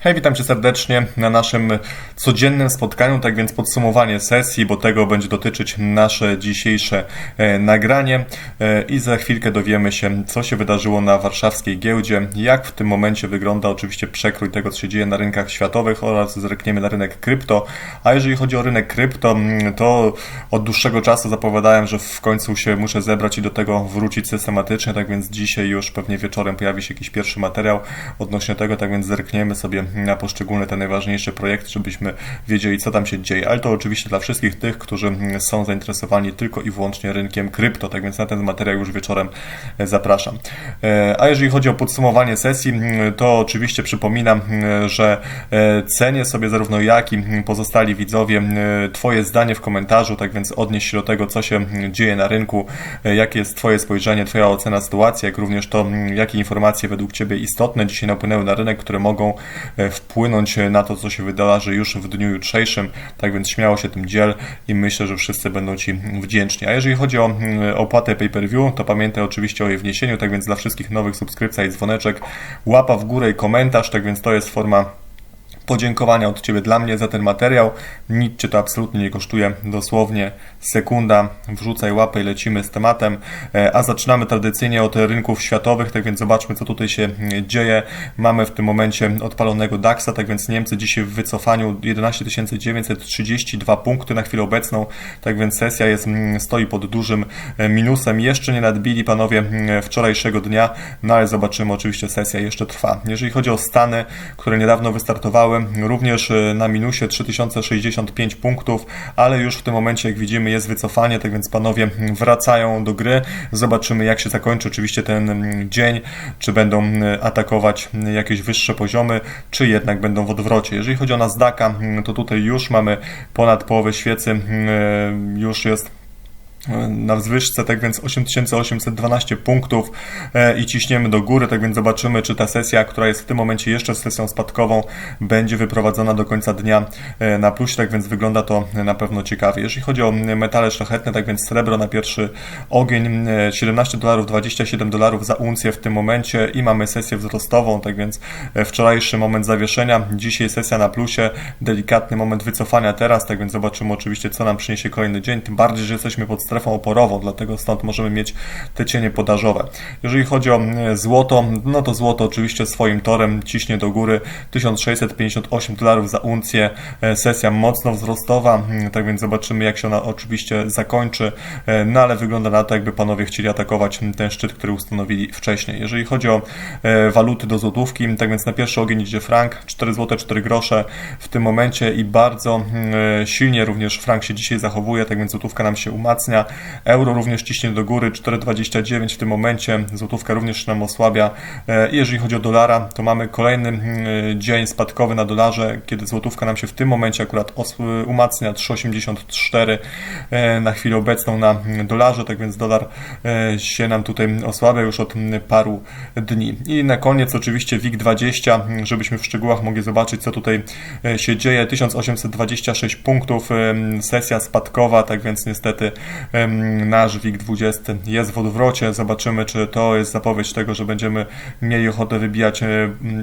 Hej, witam Cię serdecznie na naszym codziennym spotkaniu, tak więc podsumowanie sesji, bo tego będzie dotyczyć nasze dzisiejsze e, nagranie e, i za chwilkę dowiemy się, co się wydarzyło na warszawskiej giełdzie, jak w tym momencie wygląda oczywiście przekrój tego, co się dzieje na rynkach światowych oraz zerkniemy na rynek krypto. A jeżeli chodzi o rynek krypto, to od dłuższego czasu zapowiadałem, że w końcu się muszę zebrać i do tego wrócić systematycznie, tak więc dzisiaj już pewnie wieczorem pojawi się jakiś pierwszy materiał odnośnie tego, tak więc zerkniemy sobie na poszczególne te najważniejsze projekty, żebyśmy wiedzieli, co tam się dzieje. Ale to oczywiście dla wszystkich tych, którzy są zainteresowani tylko i wyłącznie rynkiem krypto, tak więc na ten materiał już wieczorem e, zapraszam. E, a jeżeli chodzi o podsumowanie sesji, to oczywiście przypominam, że e, cenię sobie zarówno jak i pozostali widzowie Twoje zdanie w komentarzu, tak więc odnieś się do tego, co się dzieje na rynku, jakie jest Twoje spojrzenie, Twoja ocena sytuacji, jak również to, jakie informacje według Ciebie istotne dzisiaj napłynęły na rynek, które mogą wpłynąć na to, co się wydarzy już w dniu jutrzejszym. Tak więc śmiało się tym dziel i myślę, że wszyscy będą Ci wdzięczni. A jeżeli chodzi o mm, opłatę pay-per-view, to pamiętaj oczywiście o jej wniesieniu, tak więc dla wszystkich nowych subskrypcja i dzwoneczek, łapa w górę i komentarz, tak więc to jest forma podziękowania od Ciebie dla mnie za ten materiał. Nic Cię to absolutnie nie kosztuje, dosłownie sekunda, wrzucaj łapę i lecimy z tematem. E, a zaczynamy tradycyjnie od rynków światowych, tak więc zobaczmy, co tutaj się dzieje. Mamy w tym momencie odpalonego DAX-a, tak więc Niemcy dzisiaj w wycofaniu 11 932 punkty na chwilę obecną, tak więc sesja jest, stoi pod dużym e, minusem. Jeszcze nie nadbili panowie wczorajszego dnia, no ale zobaczymy, oczywiście sesja jeszcze trwa. Jeżeli chodzi o Stany, które niedawno wystartowały, również e, na minusie 3065 punktów, ale już w tym momencie, jak widzimy, jest wycofanie, tak więc panowie wracają do gry. Zobaczymy, jak się zakończy oczywiście ten mm, dzień, czy będą mm, atakować jakieś wyższe poziomy, czy jednak będą w odwrocie. Jeżeli chodzi o Nasdaqa, mm, to tutaj już mamy ponad połowę świecy, e, już jest na wzwyżce, tak więc 8812 punktów e, i ciśniemy do góry, tak więc zobaczymy, czy ta sesja, która jest w tym momencie jeszcze sesją spadkową, będzie wyprowadzona do końca dnia e, na plus, tak więc wygląda to na pewno ciekawie. Jeżeli chodzi o metale szlachetne, tak więc srebro na pierwszy ogień 17 dolarów, 27 dolarów za uncję w tym momencie i mamy sesję wzrostową, tak więc e, wczorajszy moment zawieszenia, dzisiaj sesja na plusie, delikatny moment wycofania teraz, tak więc zobaczymy oczywiście, co nam przyniesie kolejny dzień, tym bardziej, że jesteśmy pod strefą oporową, dlatego stąd możemy mieć te cienie podażowe. Jeżeli chodzi o mm, złoto, no to złoto oczywiście swoim torem ciśnie do góry 1658 dolarów za uncję, e, sesja mocno wzrostowa, mm, tak więc zobaczymy jak się ona oczywiście zakończy, e, no ale wygląda na to jakby panowie chcieli atakować ten szczyt, który ustanowili wcześniej. Jeżeli chodzi o e, waluty do złotówki, tak więc na pierwszy ogień idzie frank, 4 zł 4 grosze w tym momencie i bardzo mm, silnie również frank się dzisiaj zachowuje, tak więc złotówka nam się umacnia, Euro również ciśnie do góry, 4,29 w tym momencie. Złotówka również nam osłabia. E, jeżeli chodzi o dolara, to mamy kolejny mm, dzień spadkowy na dolarze, kiedy złotówka nam się w tym momencie akurat umacnia 3,84 e, na chwilę obecną na dolarze, tak więc dolar e, się nam tutaj osłabia już od paru dni. I na koniec oczywiście WIG20, żebyśmy w szczegółach mogli zobaczyć, co tutaj się dzieje. 1826 punktów, sesja spadkowa, tak więc niestety nasz WIG20 jest w odwrocie. Zobaczymy, czy to jest zapowiedź tego, że będziemy mieli ochotę wybijać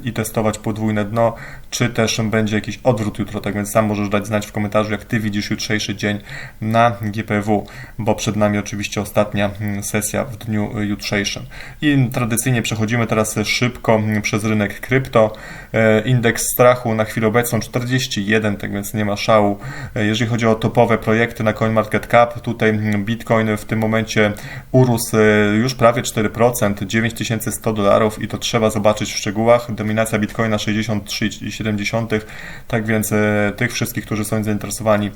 i testować podwójne dno, czy też będzie jakiś odwrót jutro. Tak więc sam możesz dać znać w komentarzu, jak Ty widzisz jutrzejszy dzień na GPW, bo przed nami oczywiście ostatnia sesja w dniu jutrzejszym. I tradycyjnie przechodzimy teraz szybko przez rynek krypto. E, indeks strachu na chwilę obecną 41, tak więc nie ma szału. E, jeżeli chodzi o topowe projekty na CoinMarketCap, tutaj Bitcoin w tym momencie urósł e, już prawie 4%, 9100 dolarów i to trzeba zobaczyć w szczegółach. Dominacja Bitcoina 63,7, tak więc e, tych wszystkich, którzy są zainteresowani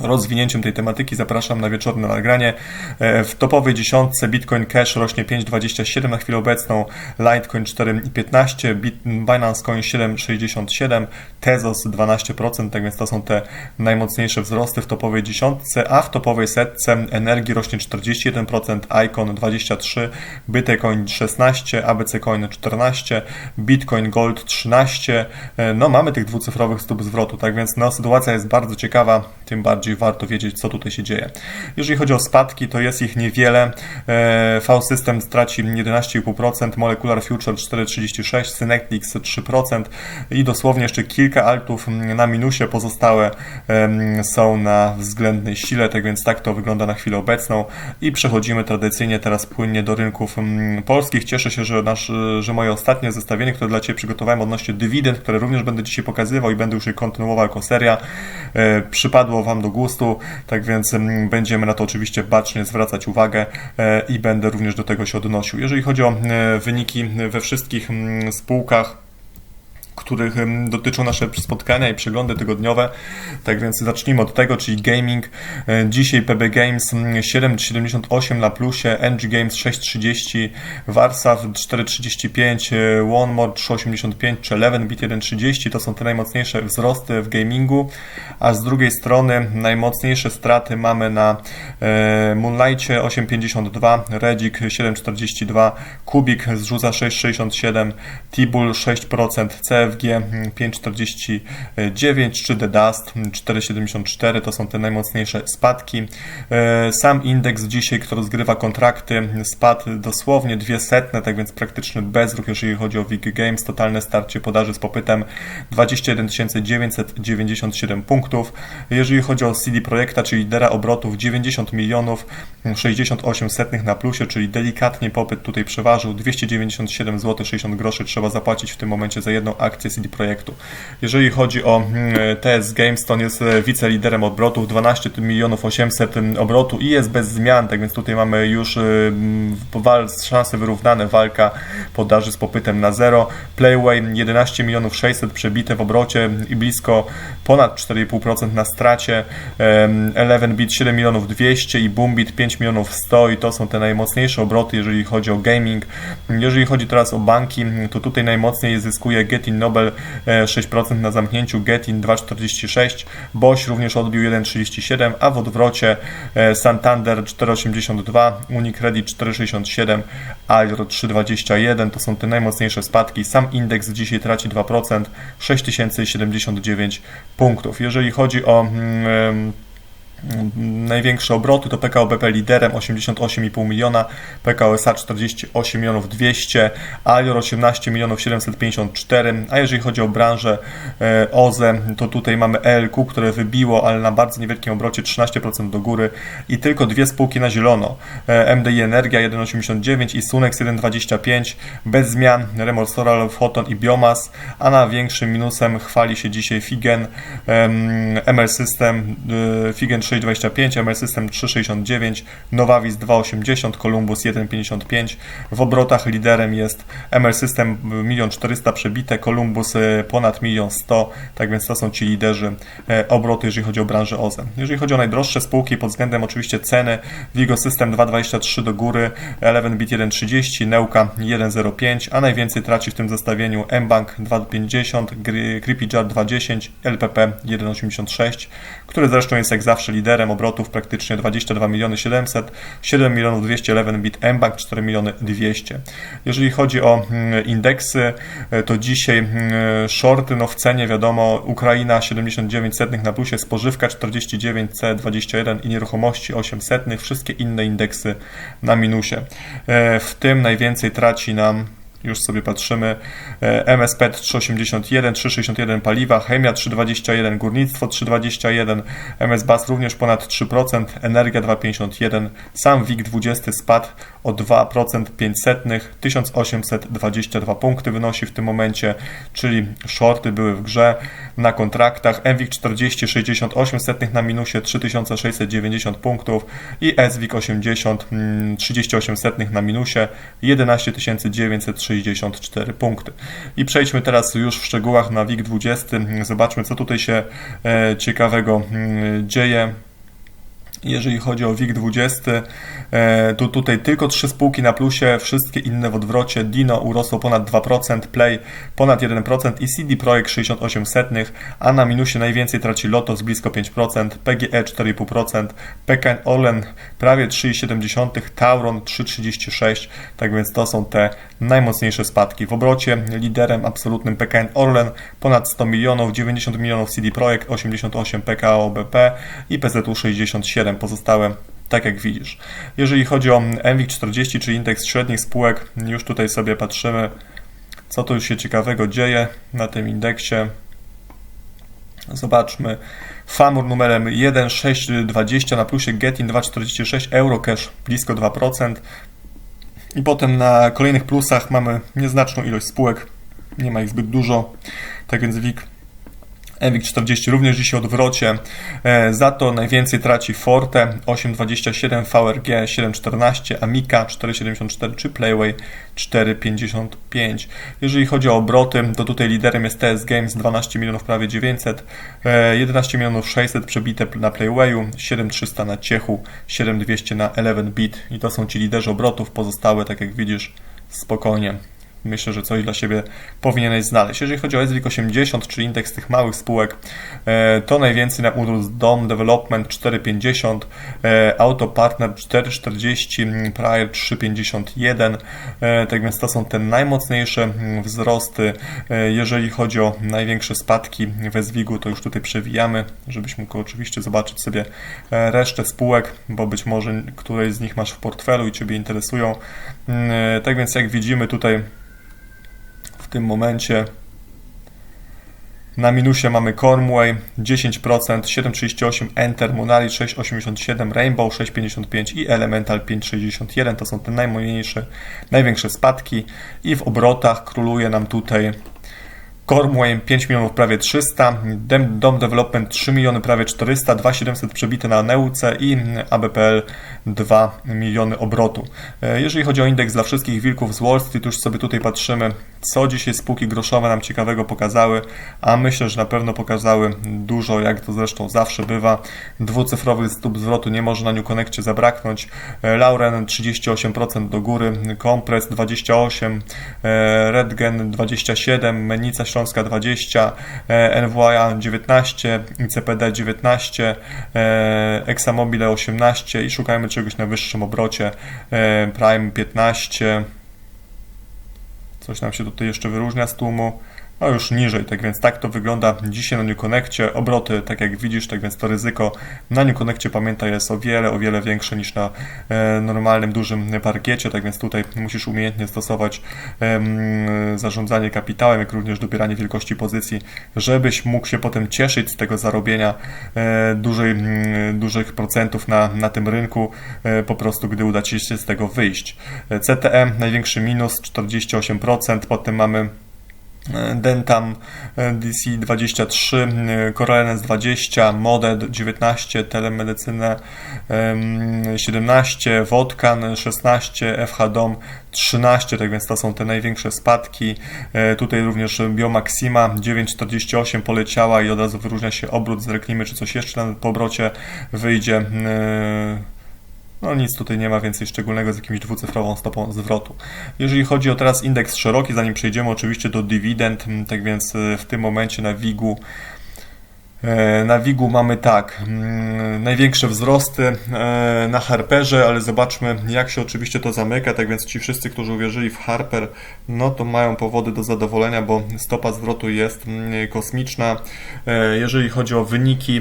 rozwinięciem tej tematyki zapraszam na wieczorne nagranie. E, w topowej dziesiątce Bitcoin Cash rośnie 5,27 na chwilę obecną, Litecoin 4,15, Binance Coin 7,67, Tezos 12%, tak więc to są te najmocniejsze wzrosty w topowej dziesiątce, a w topowej setce energii rośnie 41%, Icon 23%, Bitcoin 16%, ABC Coin 14%, Bitcoin Gold 13%. E, no mamy tych dwucyfrowych stóp zwrotu, tak więc no sytuacja jest bardzo ciekawa, tym bardziej bardziej warto wiedzieć, co tutaj się dzieje. Jeżeli chodzi o spadki, to jest ich niewiele. E, V-System straci 11,5%, Molecular Future 4,36%, Synectics 3% i dosłownie jeszcze kilka altów na minusie, pozostałe są na względnej sile, tak więc tak to wygląda na chwilę obecną i przechodzimy tradycyjnie teraz płynnie do rynków polskich. Cieszę się, że, nasz, że moje ostatnie zestawienie, które dla Ciebie przygotowałem odnośnie dywidend, które również będę dzisiaj pokazywał i będę już je kontynuował jako seria, e, przypadło Wam do gustu, tak więc będziemy na to oczywiście bacznie zwracać uwagę e, i będę również do tego się odnosił. Jeżeli chodzi o e, wyniki we wszystkich spółkach, których dotyczą nasze spotkania i przeglądy tygodniowe. Tak więc zacznijmy od tego, czyli gaming. E, dzisiaj PB Games 7,78 na plusie, NG Games 6,30, Warsaw 4,35, e, One More 3,85 czy Eleven Bit 1,30 to są te najmocniejsze wzrosty w gamingu, a z drugiej strony najmocniejsze straty mamy na e, Moonlightie 8,52, Redzik 7,42, Kubik zrzuca 6,67, Tibul 6%, CF FG 5,49 czy The Dust 4,74 to są te najmocniejsze spadki. E, sam indeks dzisiaj, kto rozgrywa kontrakty, spadł dosłownie dwie setne, tak więc praktyczny bezruch, jeżeli chodzi o WIG Games. Totalne starcie podaży z popytem 21 997 punktów. Jeżeli chodzi o CD Projekta, czyli lidera obrotów 90 milionów 68 setnych na plusie, czyli delikatnie popyt tutaj przeważył 297 zł 60 groszy trzeba zapłacić w tym momencie za jedną akcję akcje CD Projektu. Jeżeli chodzi o mm, TS Games, to on jest e, wiceliderem obrotów, 12 milionów 800 mm, obrotu i jest bez zmian, tak więc tutaj mamy już e, szanse wyrównane, walka podaży z popytem na zero. Playway 11 milionów 600 przebite w obrocie i blisko ponad 4,5% na stracie. Eleven Bit 7 milionów 200 i Boombit 5 milionów 100 i to są te najmocniejsze obroty, jeżeli chodzi o gaming. Jeżeli chodzi teraz o banki, to tutaj najmocniej zyskuje Getting Nobel 6% e, na zamknięciu, Getin 2,46, Bosch również odbił 1,37, a w odwrocie e, Santander 4,82, Unicredit 4,67, Alro 3,21 to są te najmocniejsze spadki. Sam indeks dzisiaj traci 2%, 6079 punktów. Jeżeli chodzi o mm, Największe obroty to PKO BP liderem 88,5 miliona, PKO SA 48 milionów 200, Alior 18 milionów 754, a jeżeli chodzi o branżę e, OZE, to tutaj mamy ELQ, które wybiło, ale na bardzo niewielkim obrocie 13% do góry i tylko dwie spółki na zielono, e, MDI Energia 1,89 i Sunex 1,25, bez zmian Remorsoral, Photon i Biomas, a na większym minusem chwali się dzisiaj Figen, ML System, e, Figen 3 6,25, ML System 3,69, Novavis 2,80, Columbus 1,55. W obrotach liderem jest ML System 1 400 przebite, Columbus e, ponad 1 100, tak więc to są ci liderzy e, obroty, jeżeli chodzi o branżę OZE. Jeżeli chodzi o najdroższe spółki pod względem oczywiście ceny, Vigo System 2,23 do góry, Eleven Bit 1,30, Neuka 1,05, a najwięcej traci w tym zestawieniu mBank 2,50, CreepyJar 2,10, LPP 1,86, który zresztą jest jak zawsze liderem obrotów praktycznie 22 miliony 700, 7 milionów 211 bit mBank 4 miliony 200. Jeżeli chodzi o mm, indeksy, e, to dzisiaj mm, shorty, no w cenie wiadomo, Ukraina 79 setnych na plusie, spożywka 49, C21 i nieruchomości 8 setnych, wszystkie inne indeksy na minusie. E, w tym najwięcej traci nam już sobie patrzymy. MSP 381, 361 paliwa, chemia 321, górnictwo 321, MS BAS również ponad 3%, energia 251, sam WIG 20 spadł o 2% 500, 1822 punkty wynosi w tym momencie, czyli shorty były w grze na kontraktach. MWIG 40, 68 setnych na minusie 3690 punktów i SWIG 80, 38 setnych na minusie 11 930 64 punkty. I przejdźmy teraz już w szczegółach na WIG 20. Zobaczmy, co tutaj się e, ciekawego mm, dzieje. Jeżeli chodzi o WIG20, e, to tutaj tylko trzy spółki na plusie, wszystkie inne w odwrocie. Dino urosło ponad 2%, Play ponad 1% i CD Projekt 68 setnych, a na minusie najwięcej traci Lotos blisko 5%, PGE 4,5%, PKN Orlen prawie 3,7%, Tauron 3,36%, tak więc to są te najmocniejsze spadki. W obrocie liderem absolutnym PKN Orlen ponad 100 milionów, 90 milionów CD Projekt, 88 PKO BP i PZU 67 pozostałe tak jak widzisz. Jeżeli chodzi o MWIG 40, czy indeks średnich spółek, już tutaj sobie patrzymy, co tu się ciekawego dzieje na tym indeksie. Zobaczmy. FAMUR numerem 1620 na plusie Getin 2,46 Eurocash blisko 2%. I potem na kolejnych plusach mamy nieznaczną ilość spółek, nie ma ich zbyt dużo, tak więc WIG EWIG 40 również dzisiaj odwrocie. E, za to najwięcej traci Forte 8,27, VRG 7,14, Amica 4,74 czy Playway 4,55. Jeżeli chodzi o obroty, to tutaj liderem jest TS Games 12 milionów prawie 900, 11 e, milionów 600 przebite na Playwayu, 7300 na Ciechu, 7200 na 11bit i to są ci liderzy obrotów, pozostałe tak jak widzisz spokojnie myślę, że coś dla siebie powinieneś znaleźć. Jeżeli chodzi o SWIG 80, czyli indeks tych małych spółek, e, to najwięcej na urósł DOM Development 4,50, e, Auto Partner 4,40, Prior 3,51, e, tak więc to są te najmocniejsze wzrosty. Jeżeli chodzi o największe spadki w SWIG-u, to już tutaj przewijamy, żebyś mógł oczywiście zobaczyć sobie resztę spółek, bo być może któreś z nich masz w portfelu i Ciebie interesują. Tak więc jak widzimy tutaj tym momencie. Na minusie mamy Cornway 10%, 7,38, Enter, Monali 6,87, Rainbow 6,55 i Elemental 5,61. To są te najmniejsze, największe spadki i w obrotach króluje nam tutaj Cormway 5 milionów prawie 300, Dom Development 3 miliony prawie 400, 2700 przebite na Neuce i ABPL 2 miliony obrotu. E, jeżeli chodzi o indeks dla wszystkich wilków z Wall Street, już sobie tutaj patrzymy, co dzisiaj spółki groszowe nam ciekawego pokazały, a myślę, że na pewno pokazały dużo, jak to zresztą zawsze bywa. Dwucyfrowych stóp zwrotu nie może na New Connectie zabraknąć. E, Lauren 38% do góry, Compress 28%, e, Redgen 27%, Menica Śląska 20, NWA 19, ICPD 19, Examobile 18 i szukajmy czegoś na wyższym obrocie. E, Prime 15. Coś nam się tutaj jeszcze wyróżnia z tłumu no już niżej, tak więc tak to wygląda dzisiaj na New Connectie. Obroty, tak jak widzisz, tak więc to ryzyko na New Connectie, pamiętaj, jest o wiele, o wiele większe niż na e, normalnym, dużym parkiecie, tak więc tutaj musisz umiejętnie stosować zarządzanie kapitałem, jak również dobieranie wielkości pozycji, żebyś mógł się potem cieszyć z tego zarobienia e, dużej, dużych procentów na, na tym rynku, e, po prostu gdy uda Ci się z tego wyjść. CTM największy minus 48%, potem mamy Dentam DC 23, Corelens 20, Modet 19, Telemedicynę 17, Wodkan 16, FH Dom 13, tak więc to są te największe spadki. E, tutaj również Biomaxima 9,48 poleciała i od razu wyróżnia się obrót. Zreknijmy, czy coś jeszcze na powrocie wyjdzie. E, no nic tutaj nie ma więcej szczególnego z jakimś dwucyfrową stopą zwrotu. Jeżeli chodzi o teraz indeks szeroki, zanim przejdziemy oczywiście do dywidend, mm, tak więc e, w tym momencie na WIG-u e, na WIG-u mamy tak, mm, największe wzrosty e, na Harperze, ale zobaczmy jak się oczywiście to zamyka, tak więc ci wszyscy, którzy uwierzyli w Harper, no to mają powody do zadowolenia, bo stopa zwrotu jest mm, kosmiczna. Jeżeli chodzi o wyniki,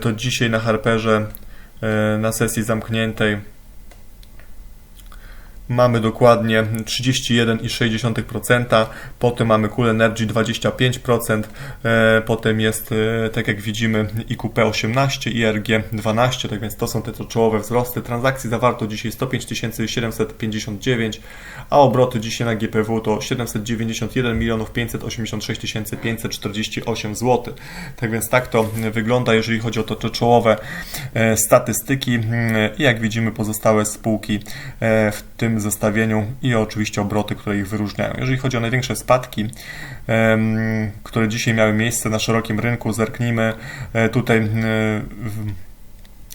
to dzisiaj na Harperze E, na sesji zamkniętej mamy dokładnie 31,6%, potem mamy Cool Energy 25%, e, potem jest, e, tak jak widzimy, IQP 18, IRG 12, tak więc to są te czołowe wzrosty. Transakcji zawarto dzisiaj 105 759, a obroty dzisiaj na GPW to 791 milionów 586 548 zł. Tak więc tak to wygląda, jeżeli chodzi o to, czołowe e, statystyki i jak widzimy pozostałe spółki w tym zestawieniu i oczywiście obroty, które ich wyróżniają. Jeżeli chodzi o największe spadki, które dzisiaj miały miejsce na szerokim rynku, zerknijmy e,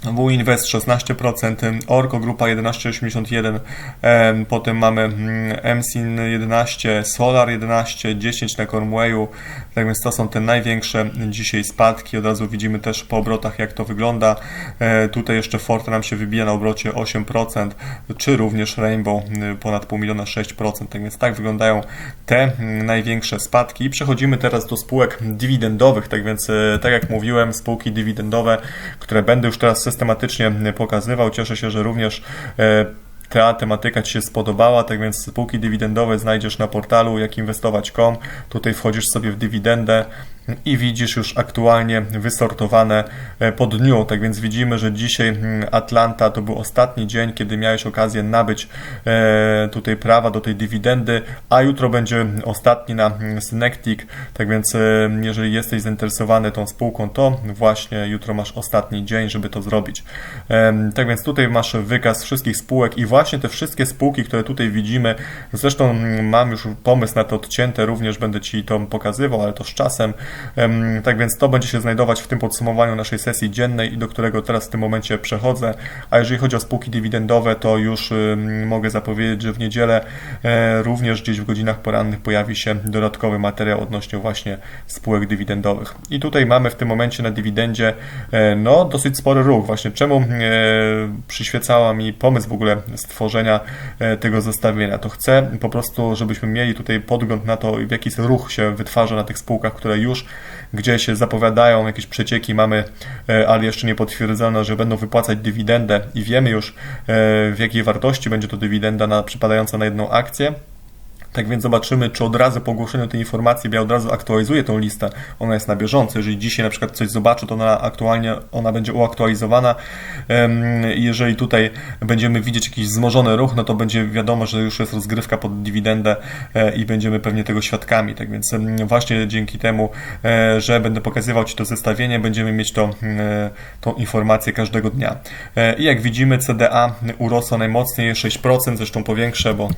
W-Invest 16%, Orko Grupa 11,81%, em, potem mamy mm, MSIN 11%, Solar 11%, 10% na Cornwayu, tak więc to są te największe dzisiaj spadki, od razu widzimy też po obrotach jak to wygląda, e, tutaj jeszcze Forte nam się wybija na obrocie 8%, czy również Rainbow y, ponad pół miliona 6%, tak więc tak wyglądają te mm, największe spadki. I przechodzimy teraz do spółek dywidendowych, tak więc e, tak jak mówiłem, spółki dywidendowe, które będę już teraz systematycznie pokazywał. Cieszę się, że również e, ta tematyka Ci się spodobała, tak więc spółki dywidendowe znajdziesz na portalu jakinwestować.com. Tutaj wchodzisz sobie w dywidendę i widzisz już aktualnie wysortowane e, po dniu. Tak więc widzimy, że dzisiaj mm, Atlanta to był ostatni dzień, kiedy miałeś okazję nabyć e, tutaj prawa do tej dywidendy, a jutro będzie ostatni na mm, Synectic. Tak więc e, jeżeli jesteś zainteresowany tą spółką, to właśnie jutro masz ostatni dzień, żeby to zrobić. Tak więc tutaj masz wykaz wszystkich spółek i właśnie te wszystkie spółki, które tutaj widzimy, zresztą mm, mam już pomysł na to odcięte, również będę Ci to pokazywał, ale to z czasem. Tak więc to będzie się znajdować w tym podsumowaniu naszej sesji dziennej, do którego teraz w tym momencie przechodzę. A jeżeli chodzi o spółki dywidendowe, to już mogę zapowiedzieć, że w niedzielę e, również gdzieś w godzinach porannych pojawi się dodatkowy materiał odnośnie właśnie spółek dywidendowych. I tutaj mamy w tym momencie na dywidendzie e, no dosyć spory ruch. Właśnie czemu e, przyświecała mi pomysł w ogóle stworzenia tego zestawienia? To chcę po prostu, żebyśmy mieli tutaj podgląd na to, w jaki ruch się wytwarza na tych spółkach, które już gdzie się zapowiadają jakieś przecieki, mamy, e, ale jeszcze nie potwierdzono, że będą wypłacać dywidendę i wiemy już e, w jakiej wartości będzie to dywidenda na, przypadająca na jedną akcję. Tak więc zobaczymy, czy od razu po ogłoszeniu tej informacji ja od razu aktualizuję tą listę. Ona jest na bieżąco. Jeżeli dzisiaj na przykład coś zobaczę, to ona aktualnie ona będzie uaktualizowana. Jeżeli tutaj będziemy widzieć jakiś wzmożony ruch, no to będzie wiadomo, że już jest rozgrywka pod dywidendę e, i będziemy pewnie tego świadkami. Tak więc właśnie dzięki temu, e, że będę pokazywał Ci to zestawienie, będziemy mieć to, e, tą informację każdego dnia. I jak widzimy, CDA urosło najmocniej 6%, zresztą powiększę, bo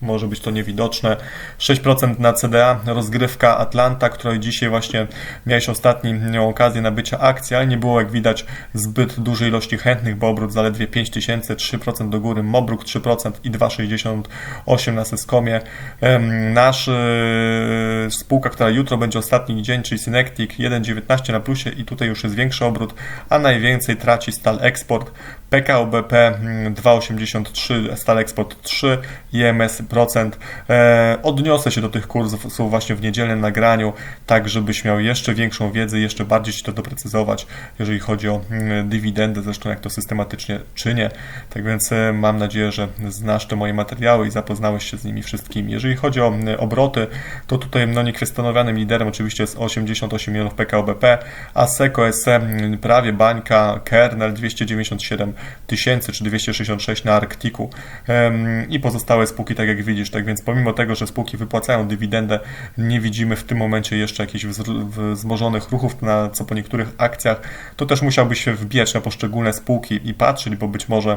może być to niewidoczne. 6% na CDA, rozgrywka Atlanta, której dzisiaj właśnie miałeś ostatnią okazję nabycia akcji, ale nie było jak widać zbyt dużej ilości chętnych, bo obrót zaledwie 5000, 3% do góry, Mobruk 3% i 2,68 na Syskomie. Nasz yy, spółka, która jutro będzie ostatni dzień, czyli Synectic 1,19 na plusie i tutaj już jest większy obrót, a najwięcej traci Stal Export, PKO BP 2,83, Stal Export 3, IMS procent. E, odniosę się do tych kursów właśnie w niedzielnym nagraniu, tak żebyś miał jeszcze większą wiedzę, jeszcze bardziej Ci to doprecyzować, jeżeli chodzi o mm, dywidendę, zresztą jak to systematycznie czynię. Tak więc e, mam nadzieję, że znasz te moje materiały i zapoznałeś się z nimi wszystkimi. Jeżeli chodzi o mm, obroty, to tutaj no, niekwestionowanym liderem oczywiście jest 88 milionów PKO BP, a SECO SE mm, prawie bańka, Kernel 297 tysięcy czy 266 na Arktiku i pozostałe spółki tak jak widzisz. Tak więc pomimo tego, że spółki wypłacają dywidendę, nie widzimy w tym momencie jeszcze jakichś wzmożonych ruchów na co po niektórych akcjach, to też musiałbyś się wbijać na poszczególne spółki i patrzeć, bo być może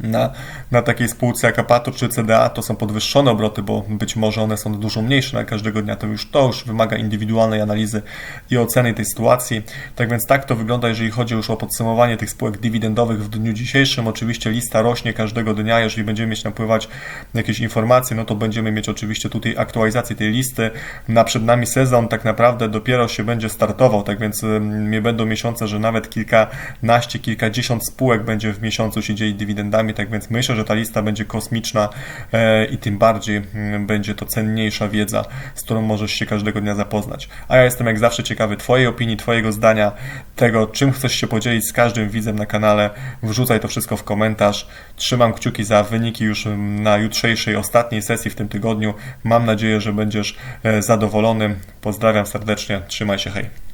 na, na takiej spółce jak Apato czy CDA to są podwyższone obroty, bo być może one są dużo mniejsze na każdego dnia, to już to już wymaga indywidualnej analizy i oceny tej sytuacji. Tak więc tak to wygląda, jeżeli chodzi już o podsumowanie tych spółek dywidendowych w dniu dzisiejszym. Oczywiście lista rośnie każdego dnia, jeżeli będziemy mieć napływać jakieś informacje, no to będziemy mieć oczywiście tutaj aktualizację tej listy. Na przed nami sezon tak naprawdę dopiero się będzie startował, tak więc mnie będą miesiące, że nawet kilkanaście, kilkadziesiąt spółek będzie w miesiącu się dzieli dywidendami tak więc myślę, że ta lista będzie kosmiczna e, i tym bardziej mm, będzie to cenniejsza wiedza, z którą możesz się każdego dnia zapoznać. A ja jestem jak zawsze ciekawy Twojej opinii, Twojego zdania, tego czym chcesz się podzielić z każdym widzem na kanale. Wrzucaj to wszystko w komentarz. Trzymam kciuki za wyniki już mm, na jutrzejszej, ostatniej sesji w tym tygodniu. Mam nadzieję, że będziesz e, zadowolony. Pozdrawiam serdecznie. Trzymaj się, hej.